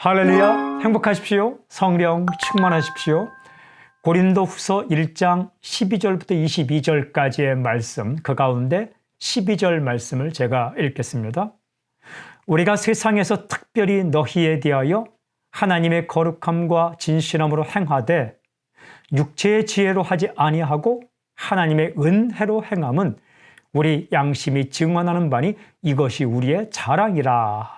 할렐루야. 행복하십시오. 성령 충만하십시오. 고린도 후서 1장 12절부터 22절까지의 말씀 그 가운데 12절 말씀을 제가 읽겠습니다. 우리가 세상에서 특별히 너희에 대하여 하나님의 거룩함과 진실함으로 행하되 육체의 지혜로 하지 아니하고 하나님의 은혜로 행함은 우리 양심이 증언하는 바니 이것이 우리의 자랑이라.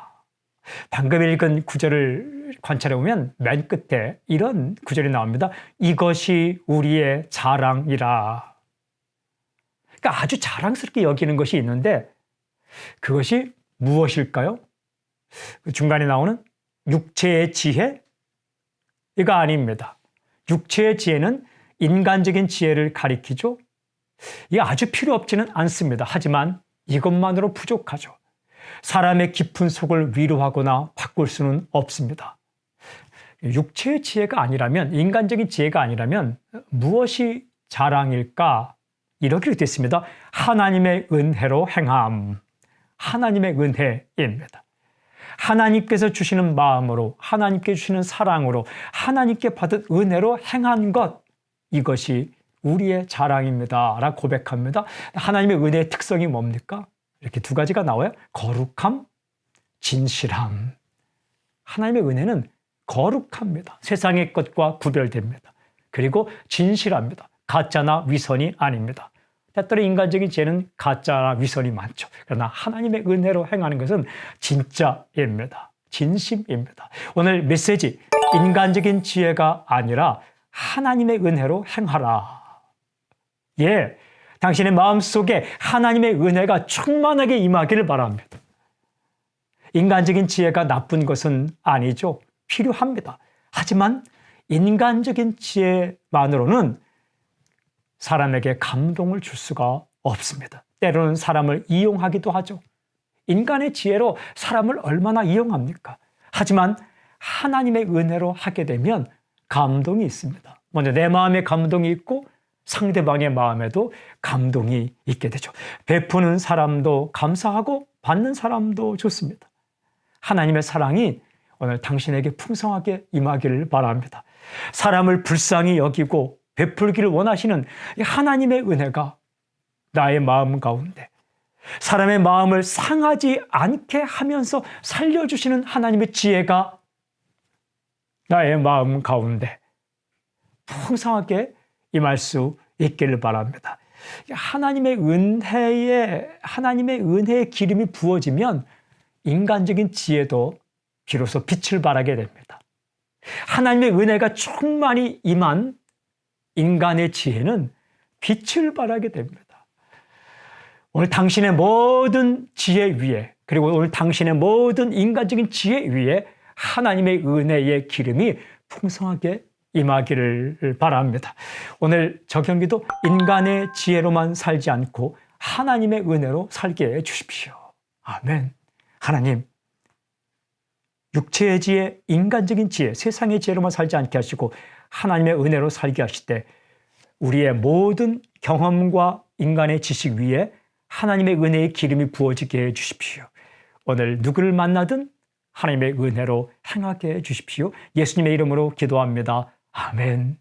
방금 읽은 구절을 관찰해 보면 맨 끝에 이런 구절이 나옵니다. 이것이 우리의 자랑이라. 그러니까 아주 자랑스럽게 여기는 것이 있는데 그것이 무엇일까요? 중간에 나오는 육체의 지혜? 이거 아닙니다. 육체의 지혜는 인간적인 지혜를 가리키죠. 이게 아주 필요 없지는 않습니다. 하지만 이것만으로 부족하죠. 사람의 깊은 속을 위로하거나 바꿀 수는 없습니다. 육체의 지혜가 아니라면, 인간적인 지혜가 아니라면 무엇이 자랑일까? 이렇게 됐습니다. 하나님의 은혜로 행함. 하나님의 은혜입니다. 하나님께서 주시는 마음으로, 하나님께 주시는 사랑으로, 하나님께 받은 은혜로 행한 것, 이것이 우리의 자랑입니다. 라고 고백합니다. 하나님의 은혜의 특성이 뭡니까? 이렇게 두 가지가 나와요. 거룩함, 진실함. 하나님의 은혜는 거룩합니다. 세상의 것과 구별됩니다. 그리고 진실합니다. 가짜나 위선이 아닙니다. 때때로 인간적인 죄는 가짜나 위선이 많죠. 그러나 하나님의 은혜로 행하는 것은 진짜입니다. 진심입니다. 오늘 메시지, 인간적인 지혜가 아니라 하나님의 은혜로 행하라. 예, 당신의 마음 속에 하나님의 은혜가 충만하게 임하기를 바랍니다. 인간적인 지혜가 나쁜 것은 아니죠. 필요합니다. 하지만 인간적인 지혜만으로는 사람에게 감동을 줄 수가 없습니다. 때로는 사람을 이용하기도 하죠. 인간의 지혜로 사람을 얼마나 이용합니까? 하지만 하나님의 은혜로 하게 되면 감동이 있습니다. 먼저 내 마음에 감동이 있고 상대방의 마음에도 감동이 있게 되죠. 베푸는 사람도 감사하고 받는 사람도 좋습니다. 하나님의 사랑이 오늘 당신에게 풍성하게 임하기를 바랍니다. 사람을 불쌍히 여기고 베풀기를 원하시는 하나님의 은혜가 나의 마음 가운데 사람의 마음을 상하지 않게 하면서 살려주시는 하나님의 지혜가 나의 마음 가운데 풍성하게 임할 수 있기를 바랍니다. 하나님의 은혜에 하나님의 은혜의 기름이 부어지면 인간적인 지혜도 비로소 빛을 발하게 됩니다. 하나님의 은혜가 충만히 임한 인간의 지혜는 빛을 발하게 됩니다. 오늘 당신의 모든 지혜 위에 그리고 오늘 당신의 모든 인간적인 지혜 위에 하나님의 은혜의 기름이 풍성하게 임하기를 바랍니다. 오늘 저 경기도 인간의 지혜로만 살지 않고 하나님의 은혜로 살게 해 주십시오. 아멘. 하나님, 육체의 지혜, 인간적인 지혜, 세상의 지혜로만 살지 않게 하시고 하나님의 은혜로 살게 하실 때 우리의 모든 경험과 인간의 지식 위에 하나님의 은혜의 기름이 부어지게 해 주십시오. 오늘 누구를 만나든 하나님의 은혜로 행하게 해 주십시오. 예수님의 이름으로 기도합니다. 아멘.